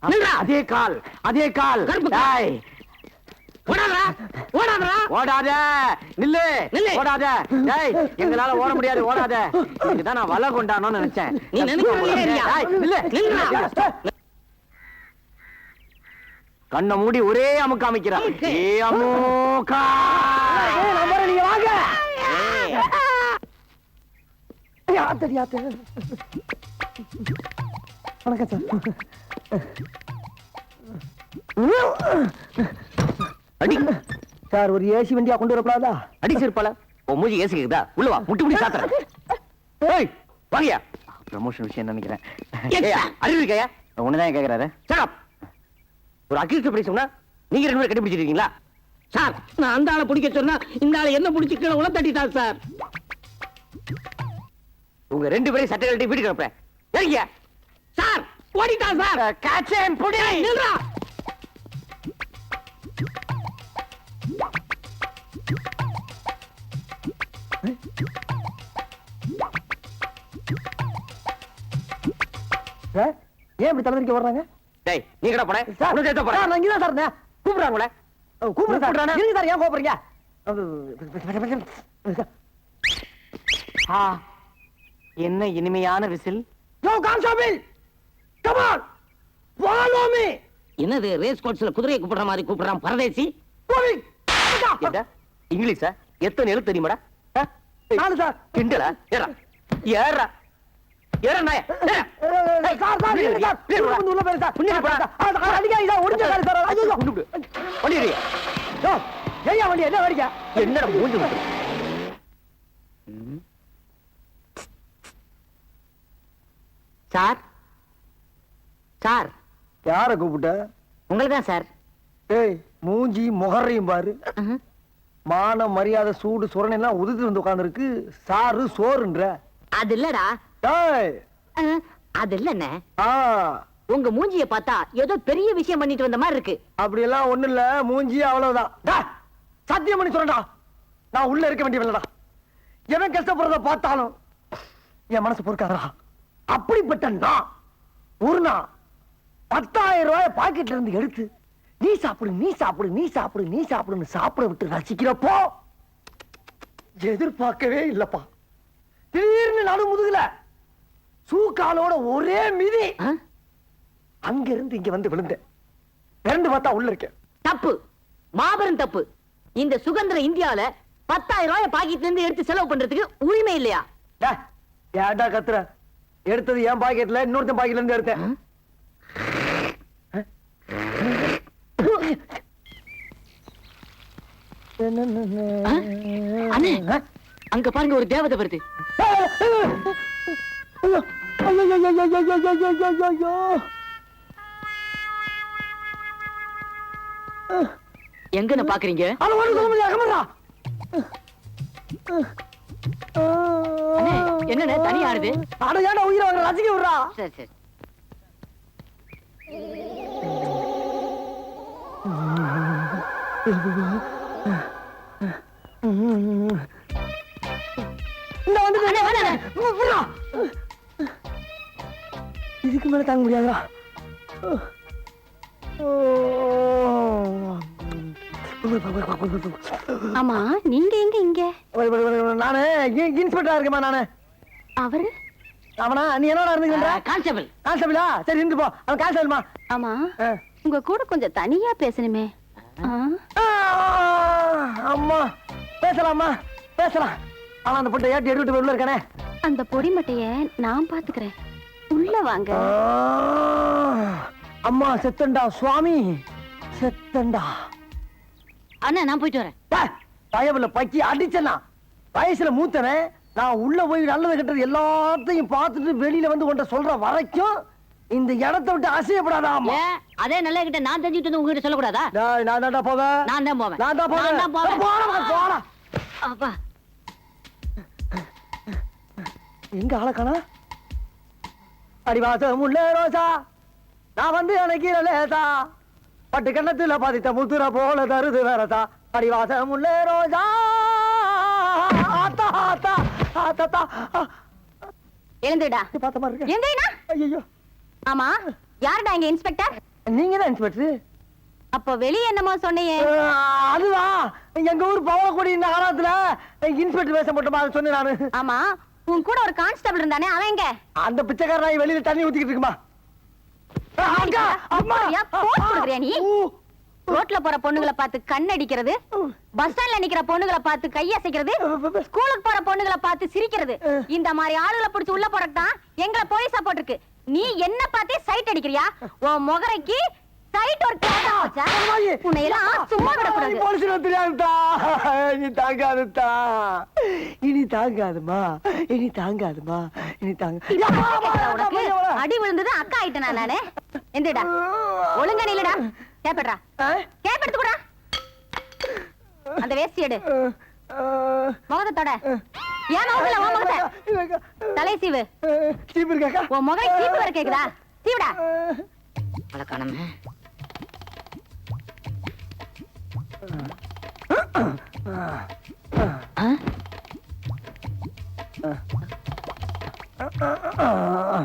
அதே கால் அதே கால். ஓடாத. நில்லு. நில்லு. ஓடாத. டேய் எங்களால ஓட முடியாது. ஓடாத. இதுதான் நான் வலை கொண்டானோன்னு நினைச்சேன். நீ நில்லுடா. கண்ணை மூடி ஒரே அமுக்கு அமைக்கிறான் அமுக்கு. ஏ அமுக்கா. நீங்க வாங்க. ஏய். யாத்தடி வணக்கம் அடி. சார் சார் ஒரு ஏசி வண்டியா கொண்டு வரக்கூடாதா? அடி சிறுப்பால உன் மூஞ்சி ஏசி கேக்குதா? உள்ள வா முட்டி முடி சாத்துறேன் ஏய் வாங்கயா ப்ரமோஷன் விஷயம் நினைக்கிறேன். அறிவு இருக்கையா? உன்னதான் கேக்குறாரு? Up. ஒரு அக்யூஸ்ட் படி சொன்னா நீங்க ரெண்டு பேரும் கண்டுபிடிச்சிருக்கீங்களா? சார் நான் அந்த ஆளை பிடிக்க சொன்னா இந்த ஆளை என்ன பிடிச்சி கீழே உள்ள தட்டிட்டார் சார். உங்க ரெண்டு பேரும் சட்டை கழட்டி வீட்டுக்கு அனுப்புறேன். ஏறியா சார் ஓடிட்டான் சார் காச்சேன் புடி நில்றா சார் ஏன் இப்படி தலைவரிக்க வர்றாங்க டேய் நீ சார் உனக்கு ஏத்த போற சார், நான் சார் இருந்தேன் கூப்பிடுறாங்களே கூப்பிடுறேன் சார் கூப்பிடுறானா? இருங்க சார் ஏன் கோபுறீங்க ஆ என்ன இனிமையான whistle yo constable come on follow me என்னது ரேஸ் கோர்ஸ்ல குதிரையை கூப்பிடுற மாதிரி கூப்பிடுறான் பரதேசி? கோவிங் என்ன இங்கிலீஷா? எத்தனை எழுத்து தெரியுமாடா? நாலு சார் கிண்டலா? ஏறா. ஏறா. ஏறா நாய. சார் சார் இருங்க சார் உள்ள வந்து உள்ள போயிரு சார் புண்ணியம் போடா. அடிக்காதீங்க சார் ஒடிஞ்ச கால் சார் ஐயோ. பண்ணிடுறியா யோ ஏய்யா வண்டி என்ன வேடிக்கை என்னடா மூஞ்சி முட்டு சார்? சார். யார கூப்பிட்ட? உங்களுக்கு தான் சார். ஏய் மூஞ்சி முகரையும் பாரு. மான மரியாதை சூடு சுரணை எல்லாம் உதுத்து வந்து உட்கார்ந்துருக்கு. சாரு சோறுன்ற. அது இல்லடா. அது இல்லண்ணே. ஆ. உங்க மூஞ்சிய பார்த்தா ஏதோ பெரிய விஷயம் பண்ணிட்டு வந்த மாதிரி இருக்கு. அப்படி எல்லாம் ஒண்ணு இல்ல. மூஞ்சி அவ்வளவுதான். சத்தியம் பண்ணி சொல்றேன்டா. நான் உள்ள இருக்க வேண்டியவில்லடா எவன் கஷ்டப்படுறத பார்த்தாலும் என் மனசு பொறுக்காதடா. அப்படிப்பட்ட நான். ஒரு நாள் பத்தாயிரம் ரூபாய் பாக்கெட்ல இருந்து எடுத்து நீ சாப்பிடு நீ சாப்பிடு நீ சாப்பிடு நீ சாப்பிடுன்னு சாப்பிட விட்டு ரசிக்கிறப்போ எதிர்பார்க்கவே இல்லப்பா. திடீர்னு நடு முதுகுல சூக்காலோட ஒரே மிதி. அங்க இருந்து இங்க வந்து விழுந்தேன். பிறந்து பார்த்தா உள்ள இருக்கேன். தப்பு. மாபெரும் தப்பு. இந்த சுதந்திர இந்தியால பத்தாயிரம் ரூபாய் பாக்கெட்ல இருந்து எடுத்து செலவு பண்றதுக்கு உரிமை இல்லையா? ஏன்டா கத்துற? எடுத்தது என் பாக்கெட்ல இன்னொருத்தன் பாக்கெட்ல இருந்து எடுத்தேன். அண்ணே அங்க பாருங்க ஒரு தேவதை வருது. எங்கன்னு பாக்குறீங்க? என்னண்ணே தனியா ஆடுது அட ஏன்டா உயிரை வாங்குற, ரசிக்க விடுறா. சரி சரி. இதுக்கு மேல தாங்க முடியாதா ஆமா நீங்க எங்க இங்க? நானு இன்ஸ்பெக்டரா இருக்கேமா நானு. அவரு? அவனா? நீ என்னடா இருந்துக்கின்ற கான்ஸ்டபிள். கான்ஸ்டபிளா? சரி இருந்து போ. அவன் கான்ஸ்டபிள்மா ஆமா உங்க கூட கொஞ்சம் தனியா பேசணுமே? அம்மா பேசலாமா பேசலாம். ஆனா அந்த பொட்டை ஏட்டி எடுத்துட்டு உள்ள இருக்கானே. அந்த பொடி மட்டைய நான் பாத்துக்கிறேன். உள்ள வாங்க. அம்மா செத்தண்டா சுவாமி. செத்தண்டா. அண்ணா நான் போயிட்டு வரேன். டேய், பயவுல பக்கி அடிச்சனா வயசுல மூத்தவன் நான் உள்ள போய் நல்லது கெட்டது எல்லாத்தையும் பார்த்துட்டு வெளியில வந்து உன்ட்ட சொல்ற வரைக்கும் இந்த இடத்தை விட்டு அசையப்படாதா அம்மா? ஏன்? அதே நல்ல கிட்ட நான் தெரிஞ்சுட்டு வந்து உங்ககிட்ட சொல்லக்கூடாதா? நான் தான்டா போவேன். நான் தான் போவேன். நான் தான் போவேன். நான் தான் போவேன். போடா, போடா. அப்பா. எங்க ஆளக்கானா அடிவாசம் உள்ள ரோசா. நான் வந்து அணைக்கிற லேசா. பட்டு கண்ணத்துல பதித்த முத்துற போல தருது வேறதா அடிவாசம் உள்ள ரோசா. ஆத்தா ஆத்தா ஆத்தாத்தா எழுந்துடா. பார்த்த மாதிரி ஐயோ ஆமா யாருடா இங்க இன்ஸ்பெக்டர்? நீங்க தான் இன்ஸ்பெக்டர். அப்ப வெளிய என்னமோ சொன்னியே அதுவா? எங்க ஊர் பவளக்குடி இந்த காலத்துல இன்ஸ்பெக்டர் வேஷம் போட்டோமா அதை சொன்னேன் நானு. ஆமா உன் கூட ஒரு கான்ஸ்டபிள் இருந்தானே அவன் எங்க? அந்த பிச்சைக்கார நாய் வெளியில தண்ணி ஊத்திக்கிட்டு இருக்குமா? அக்கா, அம்மா! கொடுக்குறியா நீ? ரோட்ல போற பொண்ணுங்களை பார்த்து கண் அடிக்கிறது பஸ் ஸ்டாண்ட்ல நிக்கிற பொண்ணுங்களை பார்த்து கையசைக்கிறது ஸ்கூலுக்கு போற பொண்ணுங்களை பார்த்து சிரிக்கிறது. இந்த மாதிரி ஆளுகளை பிடிச்சு உள்ள போறதுதான் எங்களை போலீஸா போட்டிருக்கு. நீ என்ன பார்த்தே சைட் அடிக்கிறியா? உன் முகரைக்கு சைட் ஒரு கேட்டா வச்சா. அம்மாயி. உன்னை எல்லாம் சும்மா விடக்கூடாது. போலீஸ்ல தெரியாதுதா இனி தாங்காதுதா இனி தாங்காதுமா. இனி தாங்காதுமா. இனி தாங்க. அடி விழுந்தது அக்கா ஆயிட்டேனா நானு? எந்திரடா. ஒழுங்கா நில்லுடா. கேப்படுறா. கேப் எடுத்து கூடா அந்த வேஷ்டி எடு. முகத்தோட ஏன் முகத்துல உன் முகத்தை தலை சீவு. சீப்பு இருக்காக்கா உன் முகம் சீப்பு வர கேக்குதா? சீவுடா. பழக்கானமே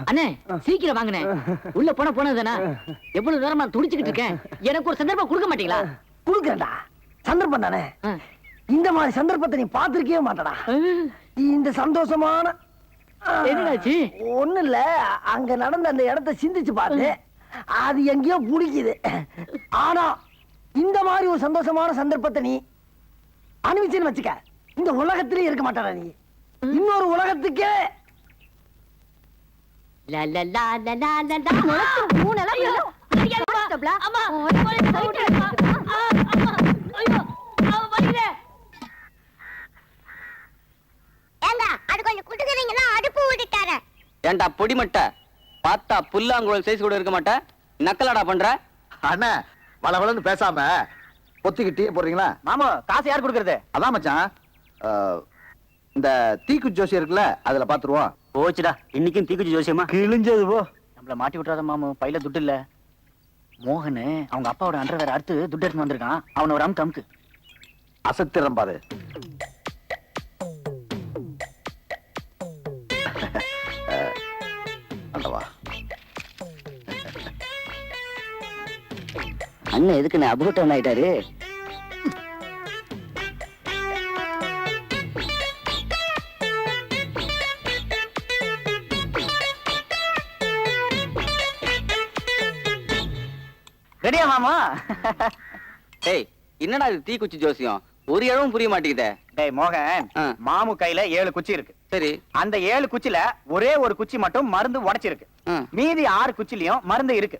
அண்ணே சீக்கிரம் வாங்கண்ணே. உள்ள போன போனதுதானா? எவ்வளவு நேரமா துடிச்சுக்கிட்டு இருக்கேன். எனக்கு ஒரு சந்தர்ப்பம் கொடுக்க மாட்டீங்களா? குடுக்கறேன்டா. சந்தர்ப்பம் தானே. இந்த மாதிரி சந்தர்ப்பத்தை நீ பாத்திருக்கவே மாட்டடா. இந்த சந்தோஷமான என்னடாச்சு? ஒண்ணு இல்ல அங்க நடந்த அந்த இடத்தை சிந்திச்சு பாரு அது எங்கேயோ புடிக்குது ஆனா இந்த மாதிரி ஒரு சந்தோஷமான சந்தர்ப்பத்தை நீ அனுபவிச்சுன்னு வச்சுக்க இந்த உலகத்திலே இருக்க மாட்டாடா நீ இன்னொரு உலகத்துக்கே மூணு எல்லாம் விழும். கான்ஸ்டபிளா? உனக்கு சைட் அடிக்குதா? ஏங்க அது கொஞ்சம் குடுக்குறீங்களா அடுப்பு விட்டுட்டாரேன் ஏன்டா பொடிமட்ட? பார்த்தா புல்லாங்குழல் சைஸ் கூட இருக்க மாட்டேன் நக்கலாடா பண்ற? அண்ணா வள வளன்னு பேசாம பொத்திக்கிட்டே போடுறீங்களா? மாமா காசு யார் கொடுக்கறது? அதான் மச்சான். அஹ், இந்த தீக்குச்சி ஜோசி இருக்குல்ல அதுல பாத்துருவோம். போச்சுடா. இன்னைக்கும் தீக்குச்சி ஜோசியமா? கிழிஞ்சது போ. நம்மள மாட்டி விட்டுறாத மாமு பையில துட்டு இல்ல. மோகன் அவங்க அப்பாவோட அண்டர் வேற அறுத்து துட்டு எடுத்து வந்திருக்கான். அவனை ஒரு அமுக்கு அமுக்கு. அசத்திரம் பாரு. அண்ணன் எதுக்கு அபூட்டம் ஆயிட்டாரு? ரெடியா மாமா? டேய் என்னடா இது தீக்குச்சி ஜோசியம்? ஒரு இடமும் புரிய மாட்டேங்குதே. டேய் மோகன். மாமு கையில ஏழு குச்சி இருக்கு. சரி. அந்த ஏழு குச்சில ஒரே ஒரு குச்சி மட்டும் மருந்து உடைச்சிருக்கு. மீதி ஆறு குச்சிலயும் மருந்து இருக்கு.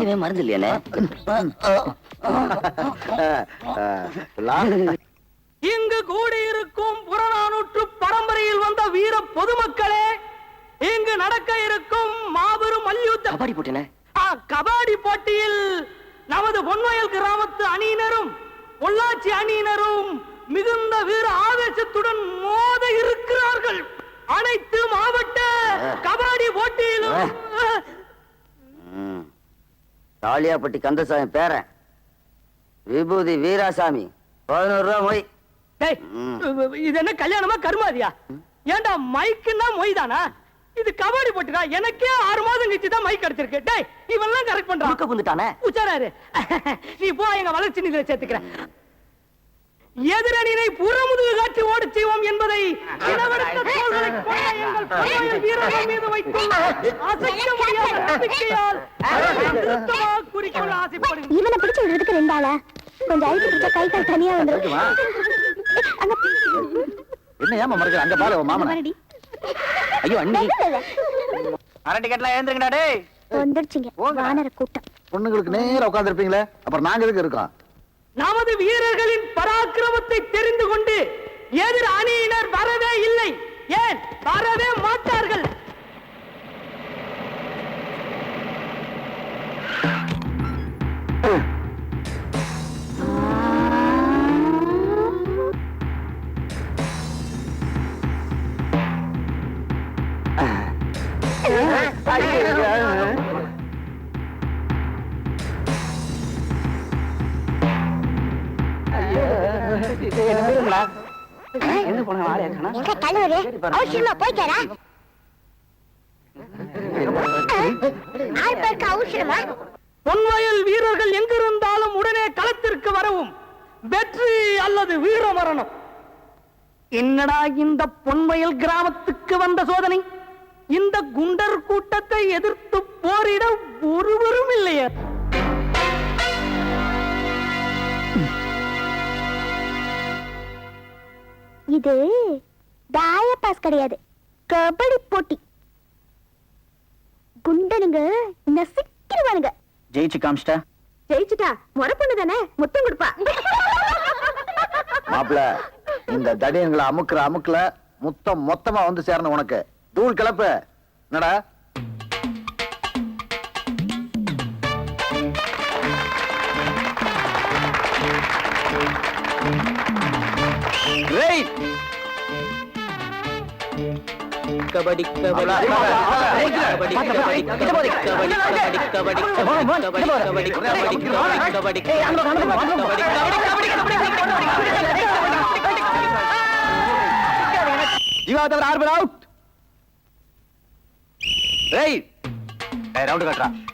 எதுலயுமே மருந்து இங்கு கூடியிருக்கும் புறநானூற்று பரம்பரையில் வந்த வீர பொதுமக்களே இங்கு நடக்க இருக்கும் மாபெரும் மல்யுத்த கபாடி போட்டேனே. கபாடி போட்டியில் நமது பொன்வயல் கிராமத்து அணியினரும் பொள்ளாச்சி அணியினரும் மிகுந்த வீர ஆவேசத்துடன் மோத இருக்கிறார்கள். அனைத்து மாவட்ட கபாடி போட்டியிலும் காளியாப்பட்டி கந்தசாமி பேரன் விபூதி வீராசாமி. பதினோரு ரூபா மொய். டேய், இது என்ன கல்யாணமா கருமாதியா? ஏன்டா மைக்குன்னா மொய் தானா இது கபாடி போட்டுடா. எனக்கே ஆறு மாதம் கழிச்சு தான் மைக் கிடைச்சிருக்கு டேய் இவெல்லாம் கரெக்ட் பண்றான். வந்துட்டானே உச்சாராரு நீ போ எங்க வளர்ச்சி நிதியில சேர்த்துக்கிறேன். எதிரணியினை புறமுதுகு காட்டி ஓடச் செய்வோம் என்பதை இவனை பிடிச்சு விடுறதுக்கு ரெண்டு ஆளா கொஞ்சம் அழுத்தி பிடிச்சா கை கால் தனியா வந்துரும். அங்க என்ன ஏமா மறக்கிற? அங்க பாரு மாமனை. ஐயோ அண்ணி. அரை டிக்கெட்லாம் ஏந்திருங்கடா டேய். வந்துடுச்சுங்க. வானர கூட்டம். பொண்ணுங்களுக்கு நேரா உட்கார்ந்து இருப்பீங்களே அப்புறம் நாங்க எதுக்கு இருக்கோம்? நமது வீரர்களின் பராக்கிரமத்தை தெரிந்து கொண்டு எதிர் அணியினர் வரவே இல்லை. ஏன்? வரவே என்ன பொண்ணு வீரர்கள் எங்கிருந்தாலும் உடனே களத்திற்கு வரவும் வெற்றி அல்லது வீர மரணம். என்னடா இந்த பொன்வயல் கிராமத்துக்கு வந்த சோதனை? இந்த குண்டர் கூட்டத்தை எதிர்த்து போரிட இது தாய பாஸ் கிடையாது. கபடி போட்டி. குண்டனுங்க நசிக்கிறவானுங்க ஜெயிச்சு காமிச்சிட்டா ஜெயிச்சுட்டா முறை பொண்ணு தானே? முத்தம் கொடுப்பா. மாப்பிள இந்த தடியன்களை அமுக்குற அமுக்குல முத்தம் மொத்தமா வந்து சேரணும் உனக்கு. தூள் கிளப்பு என்னடா? Great! ஆர்பர் அவுட் ரவுண்டு கட்டுறா